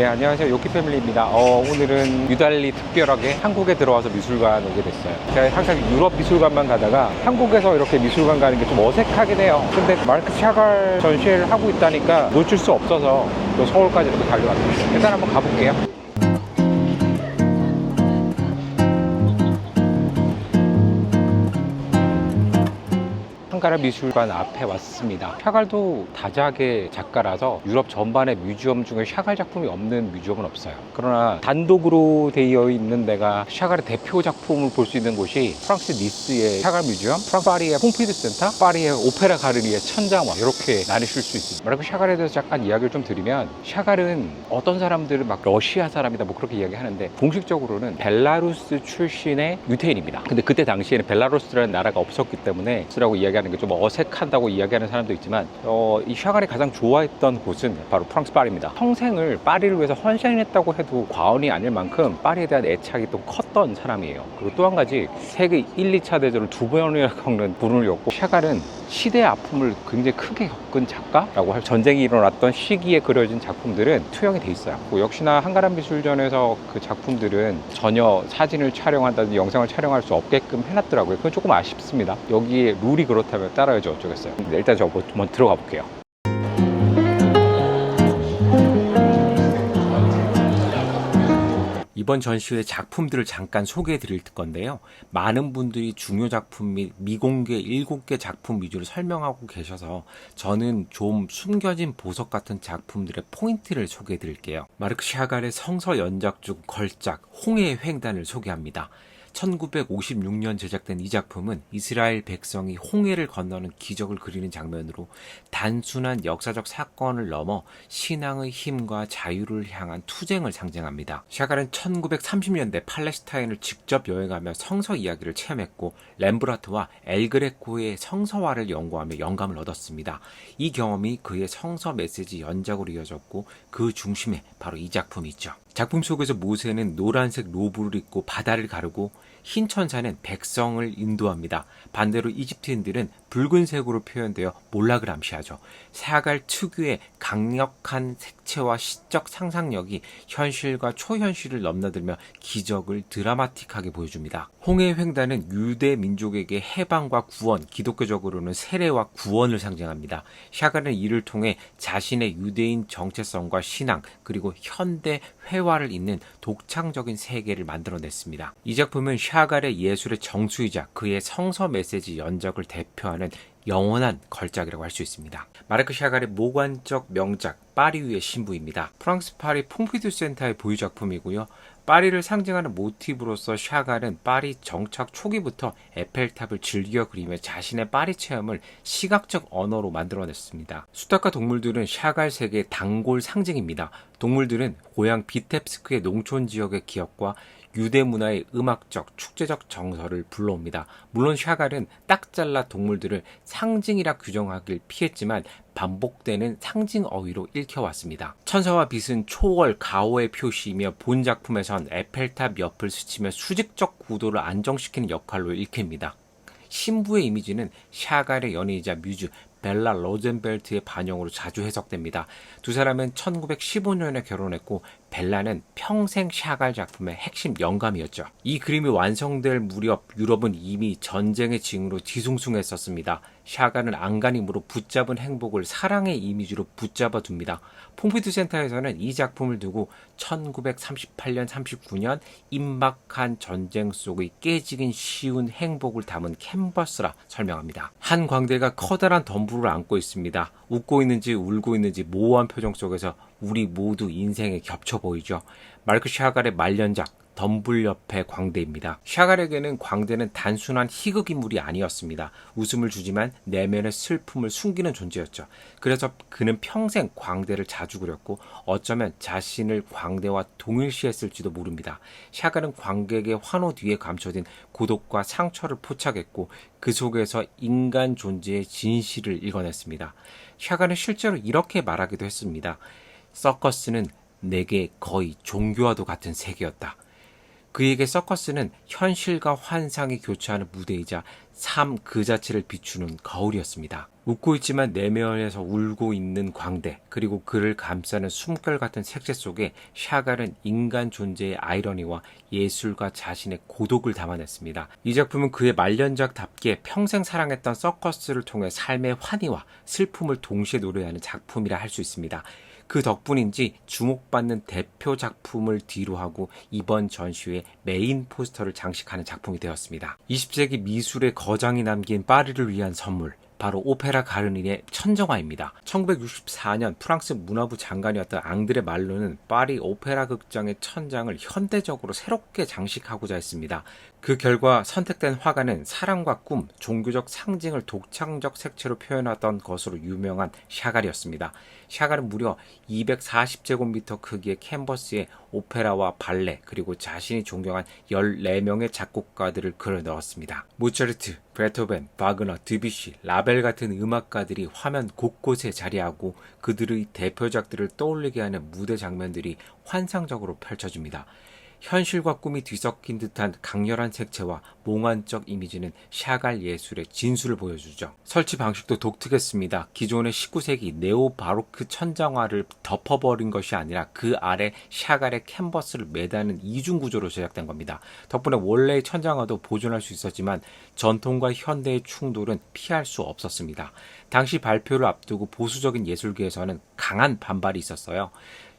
예, 안녕하세요. 요키 패밀리입니다. 어, 오늘은 유달리 특별하게 한국에 들어와서 미술관 오게 됐어요. 제가 항상 유럽 미술관만 가다가 한국에서 이렇게 미술관 가는 게 좀 어색하긴 해요. 근데 마르크 샤갈 전시회를 하고 있다니까 놓칠 수 없어서 또 서울까지 이렇게 달려왔습니다. 일단 한번 가볼게요. 한가라 미술관 앞에 왔습니다. 샤갈도 다작의 작가라서 유럽 전반의 뮤지엄 중에 샤갈 작품이 없는 뮤지엄은 없어요. 그러나 단독으로 되어 있는 데가 샤갈의 대표 작품을 볼 수 있는 곳이 프랑스 니스의 샤갈 뮤지엄, 프랑스 파리의 퐁피드 센터, 파리의 오페라 가르니의 천장화 이렇게 나뉘실 수 있습니다. 그리고 샤갈에 대해서 잠깐 이야기를 좀 드리면 샤갈은 어떤 사람들은 막 러시아 사람이다 뭐 그렇게 이야기하는데 공식적으로는 벨라루스 출신의 유태인입니다. 근데 그때 당시에는 벨라루스라는 나라가 없었기 때문에 쓰라고 이야기하는 게 좀 어색하다고 이야기하는 사람도 있지만 어, 이 샤갈이 가장 좋아했던 곳은 바로 프랑스 파리입니다. 평생을 파리를 위해서 헌신했다고 해도 과언이 아닐 만큼 파리에 대한 애착이 또 컸던 사람이에요. 그리고 또 한 가지 세계 1, 2차 대전을 두 번이나 겪는 불운을 겪고 샤갈은 시대의 아픔을 굉장히 크게 겪은 작가라고 할 전쟁이 일어났던 시기에 그려진 작품들은 투영이 돼 있어요. 뭐 역시나 한가람 미술전에서 그 작품들은 전혀 사진을 촬영한다든지 영상을 촬영할 수 없게끔 해놨더라고요. 그건 조금 아쉽습니다. 여기에 룰이 그렇다면 따라야지 어쩌겠어요. 일단 저 한번 들어가 볼게요. 이번 전시회 작품들을 잠깐 소개해 드릴 건데요. 많은 분들이 중요 작품 및 미공개 7개 작품 위주로 설명하고 계셔서 저는 좀 숨겨진 보석 같은 작품들의 포인트를 소개해 드릴게요. 마르크 샤갈의 성서 연작 중 걸작 홍해의 횡단을 소개합니다. 1956년 제작된 이 작품은 이스라엘 백성이 홍해를 건너는 기적을 그리는 장면으로 단순한 역사적 사건을 넘어 신앙의 힘과 자유를 향한 투쟁을 상징합니다. 샤갈은 1930년대 팔레스타인을 직접 여행하며 성서 이야기를 체험했고 렘브라트와 엘그레코의 성서화를 연구하며 영감을 얻었습니다. 이 경험이 그의 성서 메시지 연작으로 이어졌고 그 중심에 바로 이 작품이 있죠. 작품 속에서 모세는 노란색 로브를 입고 바다를 가르고 흰 천사는 백성을 인도합니다. 반대로 이집트인들은 붉은색으로 표현되어 몰락을 암시하죠. 사갈 특유의 강력한 색채와 시적 상상력이 현실과 초현실을 넘나들며 기적을 드라마틱하게 보여줍니다. 홍해 횡단은 유대 민족에게 해방과 구원, 기독교적으로는 세례와 구원을 상징합니다. 샤갈은 이를 통해 자신의 유대인 정체성과 신앙 그리고 현대 회화를 잇는 독창적인 세계를 만들어냈습니다. 이 작품은 샤갈의 예술의 정수이자 그의 성서 메시지 연작을 대표하는 영원한 걸작이라고 할 수 있습니다. 마르크 샤갈의 모관적 명작 파리 위의 신부입니다. 프랑스 파리 퐁피두 센터의 보유 작품이고요. 파리를 상징하는 모티브로서 샤갈은 파리 정착 초기부터 에펠탑을 즐겨 그리며 자신의 파리 체험을 시각적 언어로 만들어냈습니다. 수탉과 동물들은 샤갈 세계의 단골 상징입니다. 동물들은 고향 비텝스크의 농촌 지역의 기억과 유대 문화의 음악적, 축제적 정서를 불러옵니다. 물론 샤갈은 딱 잘라 동물들을 상징이라 규정하길 피했지만 반복되는 상징 어휘로 읽혀왔습니다. 천사와 빛은 초월, 가오의 표시이며 본 작품에선 에펠탑 옆을 스치며 수직적 구도를 안정시키는 역할로 읽힙니다. 신부의 이미지는 샤갈의 연인이자 뮤즈 벨라 로젠벨트의 반영으로 자주 해석됩니다. 두 사람은 1915년에 결혼했고 벨라는 평생 샤갈 작품의 핵심 영감이었죠. 이 그림이 완성될 무렵 유럽은 이미 전쟁의 징후로 뒤숭숭했었습니다. 샤갈은 안간힘으로 붙잡은 행복을 사랑의 이미지로 붙잡아 둡니다. 퐁피두 센터에서는 이 작품을 두고 1938년 39년 임박한 전쟁 속의 깨지긴 쉬운 행복을 담은 캔버스라 설명합니다. 한 광대가 커다란 덤불을 안고 있습니다. 웃고 있는지 울고 있는지 모호한 표정 속에서 우리 모두 인생에 겹쳐 보이죠. 마르크 샤갈의 말년작 덤불 옆의 광대입니다. 샤갈에게는 광대는 단순한 희극 인물이 아니었습니다. 웃음을 주지만 내면의 슬픔을 숨기는 존재였죠. 그래서 그는 평생 광대를 자주 그렸고 어쩌면 자신을 광대와 동일시했을지도 모릅니다. 샤갈은 관객의 환호 뒤에 감춰진 고독과 상처를 포착했고 그 속에서 인간 존재의 진실을 읽어냈습니다. 샤갈은 실제로 이렇게 말하기도 했습니다. 서커스는 내게 거의 종교와도 같은 세계였다. 그에게 서커스는 현실과 환상이 교차하는 무대이자 삶 그 자체를 비추는 거울이었습니다. 웃고 있지만 내면에서 울고 있는 광대, 그리고 그를 감싸는 숨결 같은 색채 속에 샤갈은 인간 존재의 아이러니와 예술과 자신의 고독을 담아냈습니다. 이 작품은 그의 말년작답게 평생 사랑했던 서커스를 통해 삶의 환희와 슬픔을 동시에 노래하는 작품이라 할 수 있습니다. 그 덕분인지 주목받는 대표 작품을 뒤로 하고 이번 전시회 메인 포스터를 장식하는 작품이 되었습니다. 20세기 미술의 거장이 남긴 파리를 위한 선물. 바로 오페라 가르닌의 천정화입니다. 1964년 프랑스 문화부 장관이었던 앙드레 말로는 파리 오페라 극장의 천장을 현대적으로 새롭게 장식하고자 했습니다. 그 결과 선택된 화가는 사랑과 꿈, 종교적 상징을 독창적 색채로 표현하던 것으로 유명한 샤갈이었습니다. 샤갈은 무려 240제곱미터 크기의 캔버스에 오페라와 발레 그리고 자신이 존경한 14명의 작곡가들을 그려 넣었습니다. 모차르트, 베토벤, 바그너, 드뷔시, 라벨 같은 음악가들이 화면 곳곳에 자리하고 그들의 대표작들을 떠올리게 하는 무대 장면들이 환상적으로 펼쳐집니다. 현실과 꿈이 뒤섞인 듯한 강렬한 색채와 몽환적 이미지는 샤갈 예술의 진수를 보여주죠. 설치 방식도 독특했습니다. 기존의 19세기 네오 바로크 천장화를 덮어버린 것이 아니라 그 아래 샤갈의 캔버스를 매다는 이중 구조로 제작된 겁니다. 덕분에 원래의 천장화도 보존할 수 있었지만 전통과 현대의 충돌은 피할 수 없었습니다. 당시 발표를 앞두고 보수적인 예술계에서는 강한 반발이 있었어요.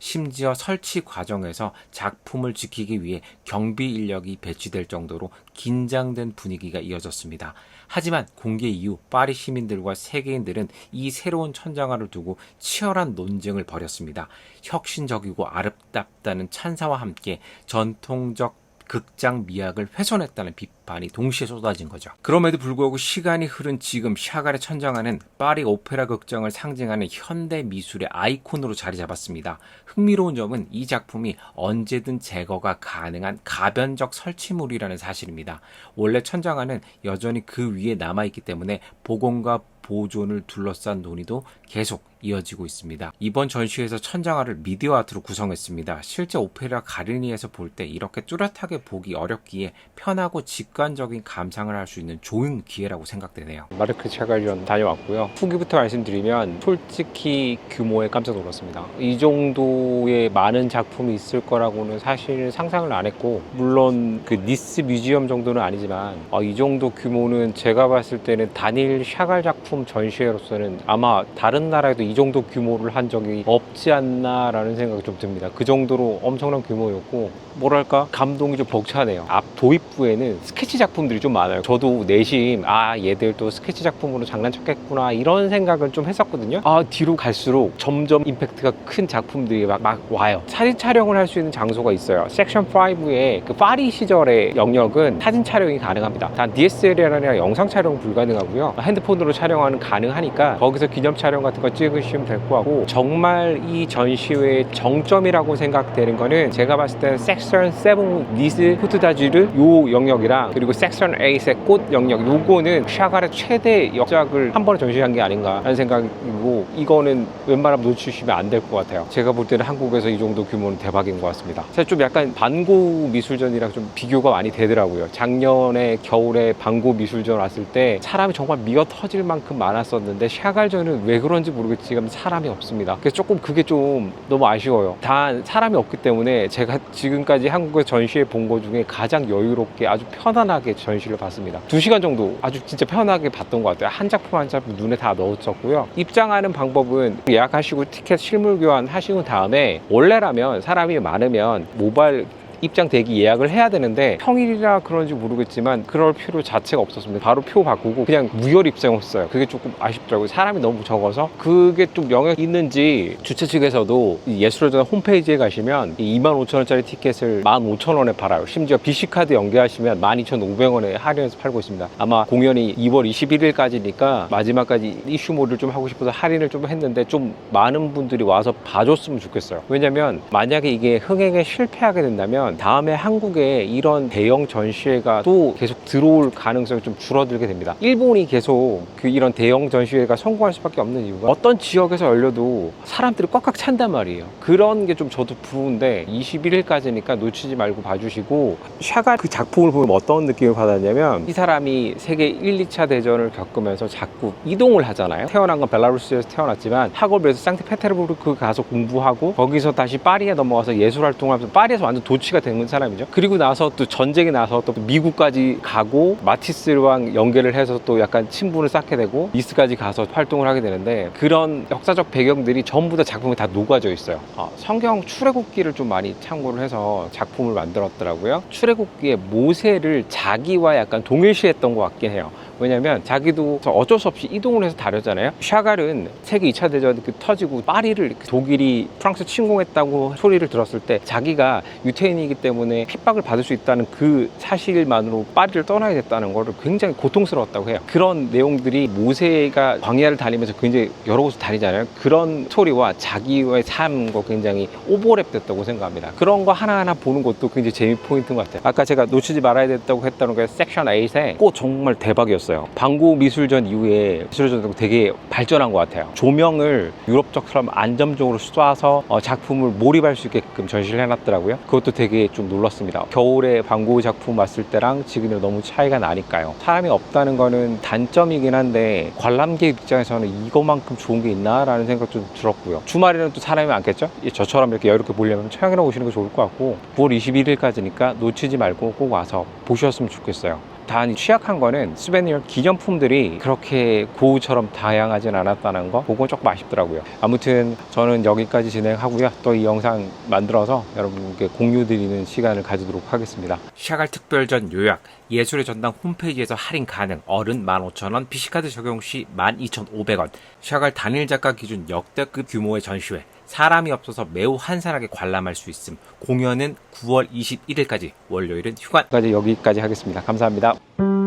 심지어 설치 과정에서 작품을 지키기 위해 경비 인력이 배치될 정도로 긴장된 분위기가 이어졌습니다. 하지만 공개 이후 파리 시민들과 세계인들은 이 새로운 천장화를 두고 치열한 논쟁을 벌였습니다. 혁신적이고 아름답다는 찬사와 함께 전통적 극장 미학을 훼손했다는 비판 이 동시에 쏟아진 거죠. 그럼에도 불구하고 시간이 흐른 지금 샤갈의 천장화는 파리 오페라 극장을 상징하는 현대 미술의 아이콘으로 자리 잡았습니다. 흥미로운 점은 이 작품이 언제든 제거가 가능한 가변적 설치물이라는 사실입니다. 원래 천장화는 여전히 그 위에 남아있기 때문에 복원과 보존을 둘러싼 논의도 계속 이어지고 있습니다. 이번 전시회에서 천장화를 미디어 아트로 구성했습니다. 실제 오페라 가르니에서 볼 때 이렇게 뚜렷하게 보기 어렵기에 편하고 직관 적인 감상을 할 수 있는 좋은 기회라고 생각되네요. 마르크 샤갈전 다녀왔고요. 후기부터 말씀드리면 솔직히 규모에 깜짝 놀랐습니다. 이 정도의 많은 작품이 있을 거라고는 사실 상상을 안 했고 물론 그 니스 뮤지엄 정도는 아니지만 어, 이 정도 규모는 제가 봤을 때는 단일 샤갈 작품 전시회로서는 아마 다른 나라에도 이 정도 규모를 한 적이 없지 않나라는 생각이 좀 듭니다. 그 정도로 엄청난 규모였고 뭐랄까 감동이 좀 벅차네요. 앞 도입부에는 스케치 작품들이 좀 많아요. 저도 내심 아 얘들 또 스케치 작품으로 장난쳤겠구나 이런 생각을 좀 했었거든요. 아 뒤로 갈수록 점점 임팩트가 큰 작품들이 막, 막 와요. 사진 촬영을 할 수 있는 장소가 있어요. 섹션 5의 그 파리 시절의 영역은 사진 촬영이 가능합니다. 단 DSL이 아니라 영상 촬영 불가능하고요. 핸드폰으로 촬영하는 가능하니까 거기서 기념 촬영 같은 거 찍으시면 될 것 같고 정말 이 전시회의 정점이라고 생각되는 거는 제가 봤을 때는 섹션 7 니스 코트다지르 요 영역이랑 그리고 섹션 8의 꽃 영역 요거는 샤갈의 최대 역작을 한 번에 전시한 게 아닌가 하는 생각이고 이거는 웬만하면 놓치시면 안 될 것 같아요. 제가 볼 때는 한국에서 이 정도 규모는 대박인 것 같습니다. 사실 좀 약간 반고 미술전이랑 좀 비교가 많이 되더라고요. 작년에 겨울에 반고 미술전 왔을 때 사람이 정말 미어 터질 만큼 많았었는데 샤갈전은 왜 그런지 모르겠지만 사람이 없습니다. 그래서 조금 그게 좀 너무 아쉬워요. 단 사람이 없기 때문에 제가 지금까지 한국의 전시회 본거 중에 가장 여유롭게 아주 편안하게 전시를 봤습니다. 두 시간 정도 아주 진짜 편하게 봤던 것 같아요. 한 작품 한 작품 눈에 다 넣었었고요. 입장하는 방법은 예약하시고 티켓 실물 교환 하시고 다음에 원래라면 사람이 많으면 모바일 입장 대기 예약을 해야 되는데 평일이라 그런지 모르겠지만 그럴 필요 자체가 없었습니다. 바로 표 바꾸고 그냥 무혈 입장했어요. 그게 조금 아쉽더라고요. 사람이 너무 적어서 그게 좀 영향 있는지 주최 측에서도 이 예술전 홈페이지에 가시면 25,000원짜리 티켓을 15,000원에 팔아요. 심지어 BC카드 연계하시면 12,500원에 할인해서 팔고 있습니다. 아마 공연이 2월 21일까지니까 마지막까지 이슈몰을 좀 하고 싶어서 할인을 좀 했는데 좀 많은 분들이 와서 봐줬으면 좋겠어요. 왜냐면 만약에 이게 흥행에 실패하게 된다면 되면 다음에 한국에 이런 대형 전시회가 또 계속 들어올 가능성이 좀 줄어들게 됩니다. 일본이 계속 그 이런 대형 전시회가 성공할 수밖에 없는 이유가 어떤 지역에서 열려도 사람들이 꽉꽉 찬단 말이에요. 그런 게 좀 저도 부러운데 21일까지니까 놓치지 말고 봐주시고 샤가 그 작품을 보면 어떤 느낌을 받았냐면 이 사람이 세계 1, 2차 대전을 겪으면서 자꾸 이동을 하잖아요. 태어난 건 벨라루스에서 태어났지만 학업에서 상트페테르부르크 가서 공부하고 거기서 다시 파리에 넘어가서 예술 활동을 하면서 파리에서 완전 도치가 된 사람이죠. 그리고 나서 또 전쟁이 나서 또 미국까지 가고 마티스랑 연계를 해서 또 약간 친분을 쌓게 되고 니스까지 가서 활동을 하게 되는데 그런 역사적 배경들이 전부 다 작품에 다 녹아져 있어요. 어, 성경 출애굽기를 좀 많이 참고를 해서 작품을 만들었더라고요. 출애굽기의 모세를 자기와 약간 동일시했던 것 같긴 해요. 왜냐면 자기도 어쩔 수 없이 이동을 해서 다녔잖아요. 샤갈은 세계 2차 대전 그 터지고 파리를 독일이 프랑스 침공했다고 소리를 들었을 때 자기가 유태인이 기 때문에 핍박을 받을 수 있다는 그 사실만으로 파리를 떠나야 됐다는 거를 굉장히 고통스러웠다고 해요. 그런 내용들이 모세가 광야를 다니면서 굉장히 여러 곳을 다니잖아요. 그런 스토리와 자기의 삶과 굉장히 오버랩 됐다고 생각합니다. 그런 거 하나하나 보는 것도 굉장히 재미 포인트인 것 같아요. 아까 제가 놓치지 말아야 됐다고 했다는 게 섹션 8에 꼭 정말 대박이었어요. 방구 미술전 이후에 미술전도 되게 발전한 것 같아요. 조명을 유럽적처럼 안정적으로 쏴서 어, 작품을 몰입할 수 있게끔 전시를 해놨더라고요. 그것도 되게 좀 놀랐습니다. 겨울에 방구 작품 왔을 때랑 지금이랑 너무 차이가 나니까요. 사람이 없다는 거는 단점이긴 한데 관람객 입장에서는 이거만큼 좋은 게 있나라는 생각 좀 들었고요. 주말에는 또 사람이 많겠죠? 이 저처럼 이렇게 여유롭게 보려면 촬영이나 오시는 게 좋을 것 같고 9월 21일까지니까 놓치지 말고 꼭 와서 보셨으면 좋겠어요. 단 취약한 거는 스베니얼 기념품들이 그렇게 고우처럼 다양하진 않았다는 거 그건 조금 아쉽더라고요. 아무튼 저는 여기까지 진행하고요. 또 이 영상 만들어서 여러분께 공유 드리는 시간을 가지도록 하겠습니다. 샤갈 특별전 요약. 예술의 전당 홈페이지에서 할인 가능. 어른 15,000원 PC카드 적용 시 12,500원. 샤갈 단일 작가 기준 역대급 규모의 전시회 사람이 없어서 매우 한산하게 관람할 수 있음. 공연은 9월 21일까지 월요일은 휴관 여기까지 여기까지 하겠습니다. 감사합니다